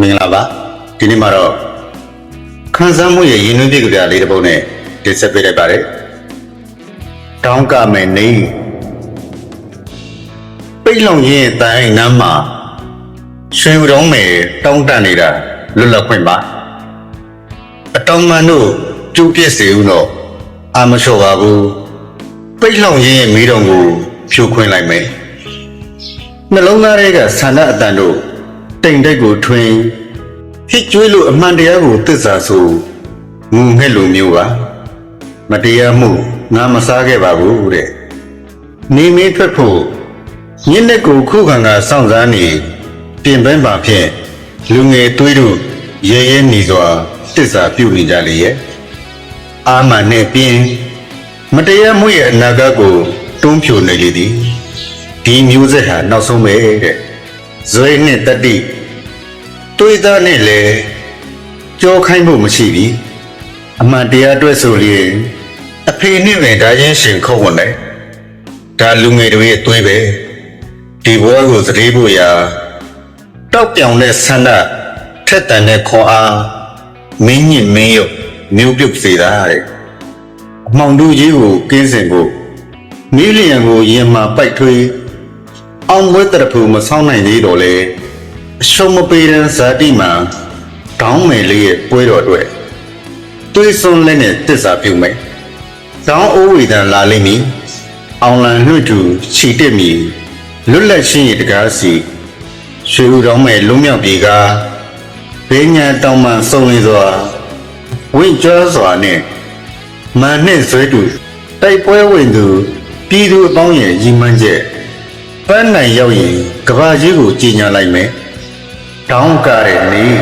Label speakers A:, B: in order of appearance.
A: မင်္ဂလာပါဒီနေ့မှာတော့ခန်းစားမှုရဲ့ရင်းနှီးပြကြလေးတစ်ပုဒ်နဲ့တင်ဆက်ပေးလိုက်ပါတယ်တောင်းကမယ်နေပိတ်လုံရင်တန်အိမ်နမ်းမှာရွှေဥတော်မယ်တောင်းတနေတာလွတ်လပ်ခွင့်ပါအတောင်မန်တို့ကျုပ်ပြစ်စေဦးတော့အာမလျှော့ပါဘူးပိတ်လုံရင်မိတော်ကိုဖြိုခွင်းလိုက်မယ်နှလုံးသားတွေကဆန္ဒအတန်တို့ တိမ်တိတ်ကိုထွင်းဟစ်ကျွေးလို့အမှန်တရားကိုသစ္စာဆိုငုံငှက်လိုမျိုးပါမတရားမှုငါမစားခဲ့ပါဘူးတဲ့နေမင်းထွက်ဖို့ညစ်လက်ကိုခုခံကစောင့်စားနေပြင်ပန်းပါဖြင့်လူငယ်သွေးတို့ရဲရဲနေစွာတစ္ဆာပြုနေကြလေရဲ့အာမန်နဲ့ပြင်းမတရားမှုရဲ့အနာဂတ်ကိုတွန်းဖြိုနေလေသည်ဒီမျိုးဆက်ဟာနောက်ဆုံးပဲတဲ့ဇွဲနဲ့တတိ တွေးသားနဲ့လေကြောခိုင်းဖို့မရှိဘူးအမှန်တရားအတွက်ဆိုရင်အဖေနဲ့ပဲဒါချင်းရှင်ခုတ်ဝင်တယ်ဒါလူငယ်တွေရဲ့သွေးပဲဒီဘဝကိုသတိဖို့ရာတောက်ပြောင်တဲ့ဆန္ဒထက်တန်တဲ့ခွန်အားမင်းညစ်မင်းရုပ်မျိုးပြုတ်စေတာတဲ့အမောင်တို့ကြီးကိုကင်းစင်ဖို့မိလျံကိုရင်မှာပိုက်ထွေးအောင်ဝဲတရဖူမဆောင်နိုင်သေးတော့လေ အရှုံးမပေးတဲ့ဇာတိမှာတောင်းမယ်လေးရဲ့ပွဲတော်အတွက်တွေးစွန်းလက်နဲ့တစ္ဆာပြုမယ်တောင်းအိုးဝေဒံလာလိမ့်မည်အောင်လံနှွတ်သူခြိတက်မည်လွတ်လပ်ရှင်းရတကားစီရွှေဦးတော်မဲ့လုံးမြောက်ပြေကဘေးညာတောင်မှစုံလင်စွာဝင့်ကျော်စွာနဲ့မာနဲ့ဆွဲတူတိုက်ပွဲဝင်သူပြည်သူအပေါင်းရဲ့ရီမှန်းချက်ပန်းနိုင်ရောက်ရင်ကဘာကြီးကိုကြီးညာလိုက်မယ် တောင်းကားတဲ့နေ့